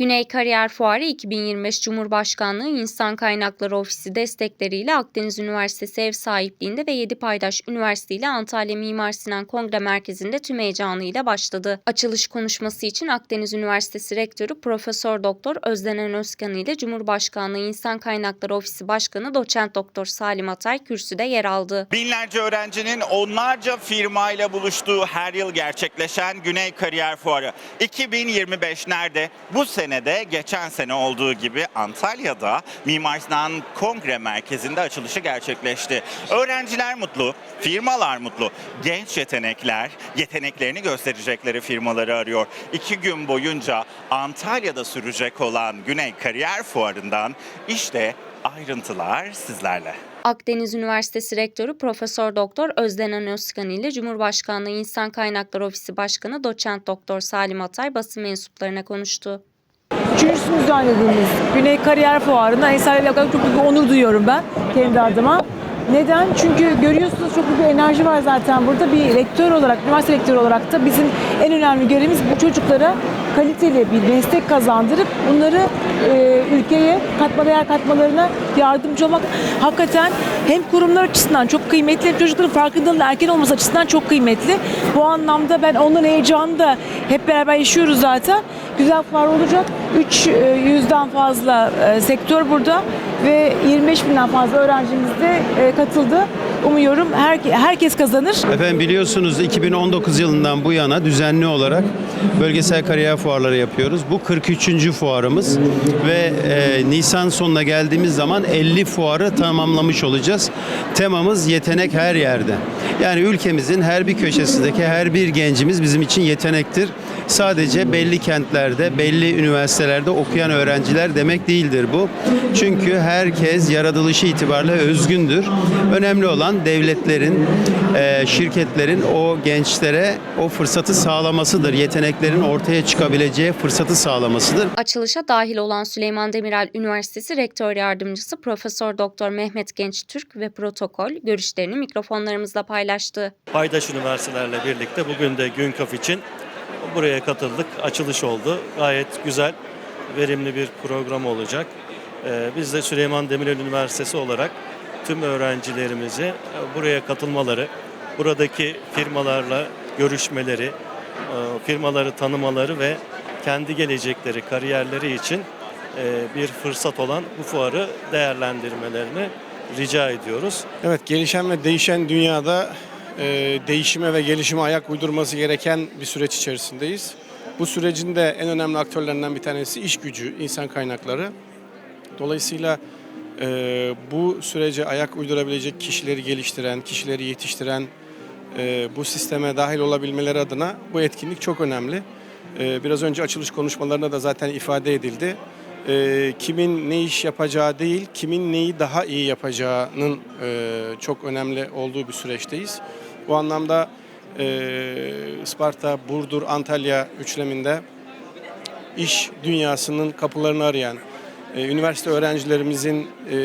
Güney Kariyer Fuarı 2025 Cumhurbaşkanlığı İnsan Kaynakları Ofisi destekleriyle Akdeniz Üniversitesi ev sahipliğinde ve 7 paydaş üniversite ile Antalya Mimar Sinan Kongre Merkezi'nde tüm heyecanıyla başladı. Açılış konuşması için Akdeniz Üniversitesi Rektörü Profesör Doktor Özdenen Özkan ile Cumhurbaşkanlığı İnsan Kaynakları Ofisi Başkanı Doçent Doktor Salim Atay kürsüde yer aldı. Binlerce öğrencinin onlarca firmayla buluştuğu her yıl gerçekleşen Güney Kariyer Fuarı 2025 nerede? Bu senede geçen sene olduğu gibi Antalya'da Mimar Sinan Kongre Merkezi'nde açılışı gerçekleşti. Öğrenciler mutlu, firmalar mutlu, genç yetenekler yeteneklerini gösterecekleri firmaları arıyor. İki gün boyunca Antalya'da sürecek olan Güney Kariyer Fuarı'ndan işte ayrıntılar sizlerle. Akdeniz Üniversitesi Rektörü Profesör Doktor Özdenen Özkan ile Cumhurbaşkanlığı İnsan Kaynakları Ofisi Başkanı Doçent Doktor Salim Atay basın mensuplarına konuştu. Üçüncüsünü düzenlediğimiz Güney Kariyer Fuarı'na Eser'le alakalı çok büyük bir onur duyuyorum ben kendi adıma. Neden? Çünkü görüyorsunuz çok büyük bir enerji var zaten burada. Bir rektör olarak, üniversite rektörü olarak da bizim en önemli görevimiz bu çocuklara kaliteli bir meslek kazandırıp bunları e, ülkeye katma değer katmalarına yardımcı olmak hakikaten hem kurumlar açısından çok kıymetli hem çocukların farkındalığının erken olması açısından çok kıymetli. Bu anlamda ben onların heyecanını da hep beraber yaşıyoruz zaten. Güzel fuar olacak. 300'den fazla e, sektör burada ve 25 binden fazla öğrencimiz de e, katıldı. Umuyorum her, herkes kazanır. Efendim biliyorsunuz 2019 yılından bu yana düzenli olarak bölgesel kariyer fuarları yapıyoruz. Bu 43. fuarımız ve e, Nisan sonuna geldiğimiz zaman 50 fuarı tamamlamış olacağız. Temamız yetenek her yerde. Yani ülkemizin her bir köşesindeki her bir gencimiz bizim için yetenektir. Sadece belli kentlerde, belli üniversitelerde okuyan öğrenciler demek değildir bu. Çünkü herkes yaratılışı itibariyle özgündür. Önemli olan devletlerin, e, şirketlerin o gençlere o fırsatı sağlamasıdır. Yeteneklerin ortaya çıkabileceği fırsatı sağlamasıdır. Açılışa dahil olan Süleyman Demirel Üniversitesi Rektör Yardımcısı Profesör Doktor Mehmet Genç Türk ve protokol görüşlerini mikrofonlarımızla paylaştı. paydaş üniversitelerle birlikte bugün de GÜNKAF için buraya katıldık. Açılış oldu. Gayet güzel, verimli bir program olacak. Ee, Biz de Süleyman Demirel Üniversitesi olarak tüm öğrencilerimizi buraya katılmaları, buradaki firmalarla görüşmeleri, e, firmaları tanımaları ve kendi gelecekleri, kariyerleri için e, bir fırsat olan bu fuarı değerlendirmelerini rica ediyoruz. Evet, gelişen ve değişen dünyada değişime ve gelişime ayak uydurması gereken bir süreç içerisindeyiz. Bu sürecin de en önemli aktörlerinden bir tanesi iş gücü, insan kaynakları. Dolayısıyla e, bu sürece ayak uydurabilecek kişileri geliştiren, kişileri yetiştiren, e, bu sisteme dahil olabilmeleri adına bu etkinlik çok önemli. E, biraz önce açılış konuşmalarında da zaten ifade edildi. E, kimin ne iş yapacağı değil, kimin neyi daha iyi yapacağının e, çok önemli olduğu bir süreçteyiz. Bu anlamda e, Isparta, Burdur, Antalya üçleminde iş dünyasının kapılarını arayan, üniversite öğrencilerimizin e,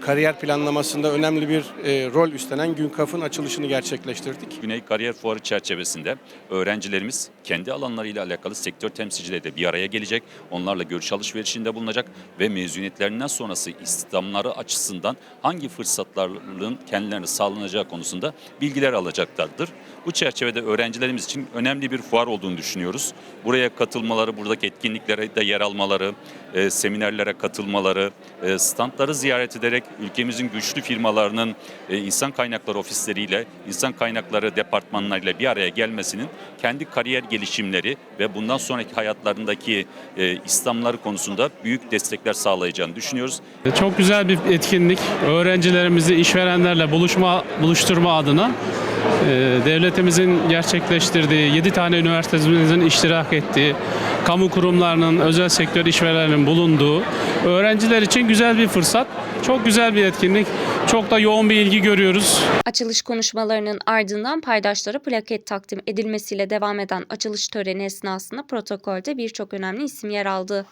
kariyer planlamasında önemli bir e, rol üstlenen GÜNKAF'ın açılışını gerçekleştirdik. Güney Kariyer Fuarı çerçevesinde öğrencilerimiz kendi alanlarıyla alakalı sektör temsilcileri de bir araya gelecek. Onlarla görüş alışverişinde bulunacak ve mezuniyetlerinden sonrası istihdamları açısından hangi fırsatların kendilerine sağlanacağı konusunda bilgiler alacaklardır. Bu çerçevede öğrencilerimiz için önemli bir fuar olduğunu düşünüyoruz. Buraya katılmaları, buradaki etkinliklere de yer almaları, e, seminerlere katılmaları, e, standları ziyaret ederek ülkemizin güçlü firmalarının e, insan kaynakları ofisleriyle, insan kaynakları departmanlarıyla bir araya gelmesinin kendi kariyer gelişimleri ve bundan sonraki hayatlarındaki e, İslamları konusunda büyük destekler sağlayacağını düşünüyoruz. Çok güzel bir etkinlik. Öğrencilerimizi işverenlerle buluşma buluşturma adına devletimizin gerçekleştirdiği 7 tane üniversitemizin iştirak ettiği, kamu kurumlarının, özel sektör işverenlerinin bulunduğu öğrenciler için güzel bir fırsat. Çok güzel bir etkinlik. Çok da yoğun bir ilgi görüyoruz. Açılış konuşmalarının ardından paydaşlara plaket takdim edilmesiyle devam eden açılış töreni esnasında protokolde birçok önemli isim yer aldı.